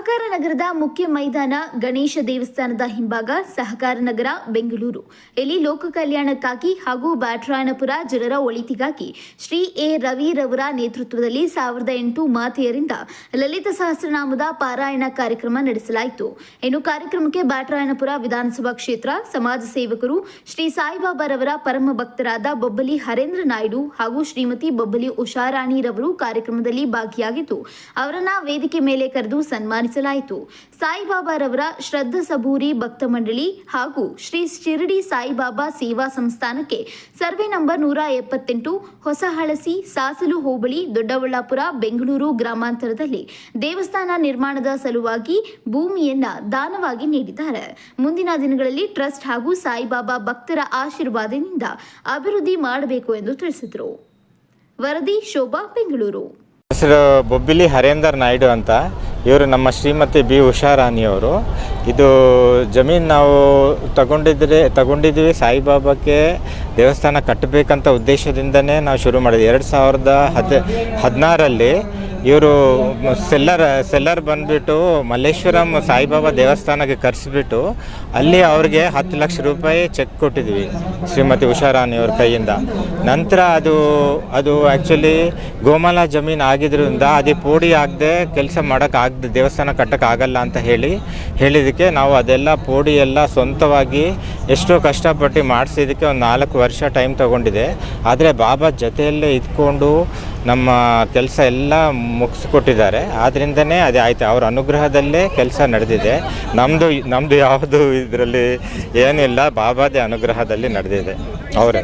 ಸಹಕಾರ ನಗರದ ಮುಖ್ಯ ಮೈದಾನ ಗಣೇಶ ದೇವಸ್ಥಾನದ ಹಿಂಭಾಗ ಸಹಕಾರ ನಗರ ಬೆಂಗಳೂರು. ಇಲ್ಲಿ ಲೋಕ ಕಲ್ಯಾಣಕ್ಕಾಗಿ ಹಾಗೂ ಬ್ಯಾಟ್ರಾಯನಪುರ ಜನರ ಒಳಿತಿಗಾಗಿ ಶ್ರೀ ಎ ರವಿ ರವರ ನೇತೃತ್ವದಲ್ಲಿ ಸಾವಿರದ ಎಂಟು ಮಾತೆಯರಿಂದ ಲಲಿತ ಸಹಸ್ರನಾಮದ ಪಾರಾಯಣ ಕಾರ್ಯಕ್ರಮ ನಡೆಸಲಾಯಿತು. ಇನ್ನು ಕಾರ್ಯಕ್ರಮಕ್ಕೆ ಬ್ಯಾಟ್ರಾಯನಪುರ ವಿಧಾನಸಭಾ ಕ್ಷೇತ್ರ ಸಮಾಜ ಸೇವಕರು ಶ್ರೀ ಸಾಯಿಬಾಬಾರವರ ಪರಮ ಭಕ್ತರಾದ ಬೊಬ್ಬಲಿ ಹರೇಂದ್ರ ನಾಯ್ಡು ಹಾಗೂ ಶ್ರೀಮತಿ ಬೊಬ್ಬಲಿ ಉಷಾರಾಣಿರವರು ಕಾರ್ಯಕ್ರಮದಲ್ಲಿ ಭಾಗಿಯಾಗಿದ್ದು, ಅವರನ್ನ ವೇದಿಕೆ ಮೇಲೆ ಕರೆದು ಸನ್ಮಾನಿಸಲಾಯಿತು ಸಾಯಿಬಾಬಾರವರ ಶ್ರದ್ಧಾ ಸಬೂರಿ ಭಕ್ತ ಮಂಡಳಿ ಹಾಗೂ ಶ್ರೀ ಶಿರಡಿ ಸಾಯಿಬಾಬಾ ಸೇವಾ ಸಂಸ್ಥಾನಕ್ಕೆ ಸರ್ವೆ ನಂಬರ್ ನೂರ ಎಪ್ಪತ್ತೆಂಟು, ಹೊಸಹಳಸಿ, ಸಾಸಲು ಹೋಬಳಿ, ದೊಡ್ಡಬಳ್ಳಾಪುರ, ಬೆಂಗಳೂರು ಗ್ರಾಮಾಂತರದಲ್ಲಿ ದೇವಸ್ಥಾನ ನಿರ್ಮಾಣದ ಸಲುವಾಗಿ ಭೂಮಿಯನ್ನ ದಾನವಾಗಿ ನೀಡಿದ್ದಾರೆ. ಮುಂದಿನ ದಿನಗಳಲ್ಲಿ ಟ್ರಸ್ಟ್ ಹಾಗೂ ಸಾಯಿಬಾಬಾ ಭಕ್ತರ ಆಶೀರ್ವಾದದಿಂದ ಅಭಿವೃದ್ಧಿ ಮಾಡಬೇಕು ಎಂದು ತಿಳಿಸಿದರು. ವರದಿ ಶೋಭಾ, ಬೆಂಗಳೂರು. ಹೆಸರು ಬೊಬ್ಬಿಲಿ ಹರೇಂದರ್ ನಾಯ್ಡು ಅಂತ. ಇವರು ನಮ್ಮ ಶ್ರೀಮತಿ ಬಿ ಉಷಾರಾಣಿಯವರು ಇದು ಜಮೀನು ನಾವು ತಗೊಂಡಿದ್ರೆ ತಗೊಂಡಿದ್ವಿ ಸಾಯಿಬಾಬಾಕ್ಕೆ ದೇವಸ್ಥಾನ ಕಟ್ಟಬೇಕಂತ ಉದ್ದೇಶದಿಂದನೇ ನಾವು ಶುರು ಮಾಡಿದ್ವಿ. ಎರಡು ಸಾವಿರದ ಹದಿ ಹದಿನಾರಲ್ಲಿ ಇವರು ಸೆಲ್ಲರ್ ಸೆಲ್ಲರ್ ಬಂದ್ಬಿಟ್ಟು ಮಲ್ಲೇಶ್ವರಂ ಸಾಯಿಬಾಬಾ ದೇವಸ್ಥಾನಕ್ಕೆ ಕರೆಸಿಬಿಟ್ಟು ಅಲ್ಲಿ ಅವ್ರಿಗೆ ಹತ್ತು ಲಕ್ಷ ರೂಪಾಯಿ ಚೆಕ್ ಕೊಟ್ಟಿದ್ವಿ ಶ್ರೀಮತಿ ಅವ್ರ ಕೈಯಿಂದ. ನಂತರ ಅದು ಅದು ಆ್ಯಕ್ಚುಲಿ ಗೋಮಾಲ ಜಮೀನು ಆಗಿದ್ರಿಂದ ಅದು ಪೋಡಿ ಆಗದೆ ಕೆಲಸ ಮಾಡೋಕ್ಕಾಗದೆ ದೇವಸ್ಥಾನ ಕಟ್ಟೋಕ್ಕಾಗಲ್ಲ ಅಂತ ಹೇಳಿ, ಹೇಳಿದ್ದಕ್ಕೆ ನಾವು ಅದೆಲ್ಲ ಪೋಡಿ ಎಲ್ಲ ಸ್ವಂತವಾಗಿ ಎಷ್ಟೋ ಕಷ್ಟಪಟ್ಟು ಮಾಡಿಸಿದ್ದಕ್ಕೆ ಒಂದು ನಾಲ್ಕು ವರ್ಷ ಟೈಮ್ ತೊಗೊಂಡಿದೆ. ಆದರೆ ಬಾಬಾ ಜೊತೆಯಲ್ಲೇ ಇದ್ಕೊಂಡು ನಮ್ಮ ಕೆಲಸ ಎಲ್ಲ ಮುಗಿಸ್ಕೊಟ್ಟಿದ್ದಾರೆ. ಆದ್ದರಿಂದನೇ ಅದೇ ಆಯ್ತು. ಅವ್ರ ಅನುಗ್ರಹದಲ್ಲೇ ಕೆಲಸ ನಡೆದಿದೆ. ನಮ್ಮದು ನಮ್ಮದು ಯಾವುದು ಇದರಲ್ಲಿ ಏನಿಲ್ಲ. ಬಾಬಾದೇ ಅನುಗ್ರಹದಲ್ಲಿ ನಡೆದಿದೆ. ಅವರೇ.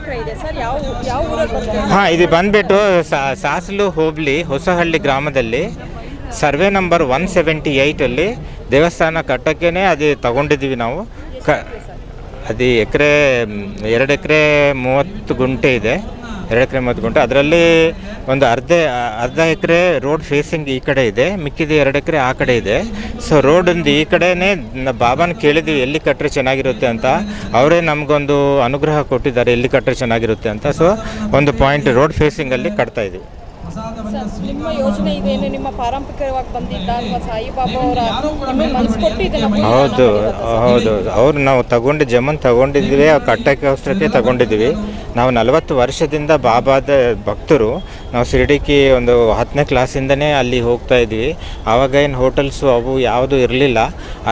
ಹಾಂ, ಇದು ಬಂದುಬಿಟ್ಟು ಸಾಸಲು ಹೋಬಳಿ ಹೊಸಹಳ್ಳಿ ಗ್ರಾಮದಲ್ಲಿ ಸರ್ವೆ ನಂಬರ್ ಒನ್ ಸೆವೆಂಟಿ ಏಯ್ಟಲ್ಲಿ ದೇವಸ್ಥಾನ ಕಟ್ಟೋಕ್ಕೇ ಅದು ತಗೊಂಡಿದ್ದೀವಿ ನಾವು. ಕ ಅದು ಎಕರೆ, ಎರಡು ಎಕರೆ ಮೂವತ್ತು ಗುಂಟೆ ಇದೆ. ಎರಡು ಎಕರೆ ಮೂವತ್ತು ಗುಂಟೆ ಅದರಲ್ಲಿ ಒಂದು ಅರ್ಧ ಅರ್ಧ ಎಕರೆ ರೋಡ್ ಫೇಸಿಂಗ್ ಈ ಕಡೆ ಇದೆ, ಮಿಕ್ಕಿದ ಎರಡು ಎಕರೆ ಆ ಕಡೆ ಇದೆ. ಸೊ ರೋಡಿಂದ ಈ ಕಡೆನೇ ಬಾಬಾನ ಕೇಳಿದ್ವಿ, ಎಲ್ಲಿ ಕಟ್ಟರೆ ಚೆನ್ನಾಗಿರುತ್ತೆ ಅಂತ. ಅವರೇ ನಮಗೊಂದು ಅನುಗ್ರಹ ಕೊಟ್ಟಿದ್ದಾರೆ, ಎಲ್ಲಿ ಕಟ್ಟರೆ ಚೆನ್ನಾಗಿರುತ್ತೆ ಅಂತ. ಸೊ ಒಂದು ಪಾಯಿಂಟ್ ರೋಡ್ ಫೇಸಿಂಗಲ್ಲಿ ಕಟ್ತಾ ನಿಮ್ಮ ಯೋಜನೆ ಇದೇನು ನಿಮ್ಮ ಪಾರಂಪರಿಕವಾಗಿ ಬಂದಿದ್ದ ಅಥವಾ ಸಾಯಿಬಾಬಾ ಅವರ ನಿಮ್ಮ ಮನಸ್ಸು ಕೊಟ್ಟು ಇದನ್ನ ಹೌದು ಹೌದು ಅವ್ರು ನಾವು ತಗೊಂಡು ಜಮನ್ ತಗೊಂಡಿದ್ವಿ ಆ ಕಟ್ಟಕ್ಕೋಸ್ಕರಕ್ಕೆ ತಗೊಂಡಿದ್ವಿ. ನಾವು ನಲವತ್ತು ವರ್ಷದಿಂದ ಬಾಬಾದ ಭಕ್ತರು ನಾವು ಶಿರಡಿಗೆ ಒಂದು ಹತ್ತನೇ ಕ್ಲಾಸಿಂದನೇ ಅಲ್ಲಿ ಹೋಗ್ತಾ ಇದ್ವಿ. ಆವಾಗ ಏನು ಹೋಟೆಲ್ಸು ಅವು ಯಾವುದು ಇರಲಿಲ್ಲ.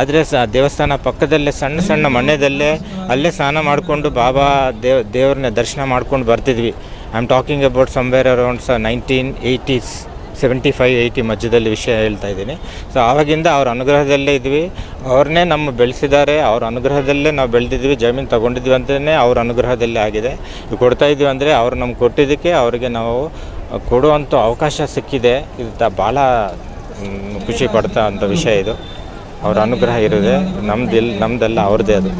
ಆದರೆ ಸ ದೇವಸ್ಥಾನ ಪಕ್ಕದಲ್ಲೇ ಸಣ್ಣ ಸಣ್ಣ ಮನೆಯಲ್ಲೇ ಅಲ್ಲೇ ಸ್ನಾನ ಮಾಡಿಕೊಂಡು ಬಾಬಾ ದೇವ್ ದೇವ್ರನ್ನ ದರ್ಶನ ಮಾಡ್ಕೊಂಡು ಬರ್ತಿದ್ವಿ. I talking about somewhere around ಸ nineteen eighties seventy five eighty ಮಧ್ಯದಲ್ಲಿ ವಿಷಯ ಹೇಳ್ತಾ ಇದ್ದೀನಿ. ಸೊ ಆವಾಗಿಂದ ಅವ್ರ ಅನುಗ್ರಹದಲ್ಲೇ ಇದ್ವಿ. ಅವ್ರನ್ನೇ ನಮ್ಮ ಬೆಳೆಸಿದ್ದಾರೆ. ಅವ್ರ ಅನುಗ್ರಹದಲ್ಲೇ ನಾವು ಬೆಳೆದಿದ್ವಿ, ಜಮೀನು ತೊಗೊಂಡಿದ್ವಿ ಅಂತಲೇ ಅವ್ರ ಅನುಗ್ರಹದಲ್ಲೇ ಆಗಿದೆ. ಕೊಡ್ತಾ ಇದ್ವಿ ಅಂದರೆ ಅವ್ರು ನಮ್ಗೆ ಕೊಟ್ಟಿದ್ದಕ್ಕೆ ಅವರಿಗೆ ನಾವು ಕೊಡುವಂಥ ಅವಕಾಶ ಸಿಕ್ಕಿದೆ. ಇದು ತ, ಭಾಳ ಖುಷಿ ಪಡ್ತಾ ಅಂಥ ವಿಷಯ ಇದು. ಅವ್ರ ಅನುಗ್ರಹ ಇರೋದೆ ನಮ್ದಿಲ್ಲ ನಮ್ಮದೆಲ್ಲ ಅವ್ರದ್ದೇ ಅದು.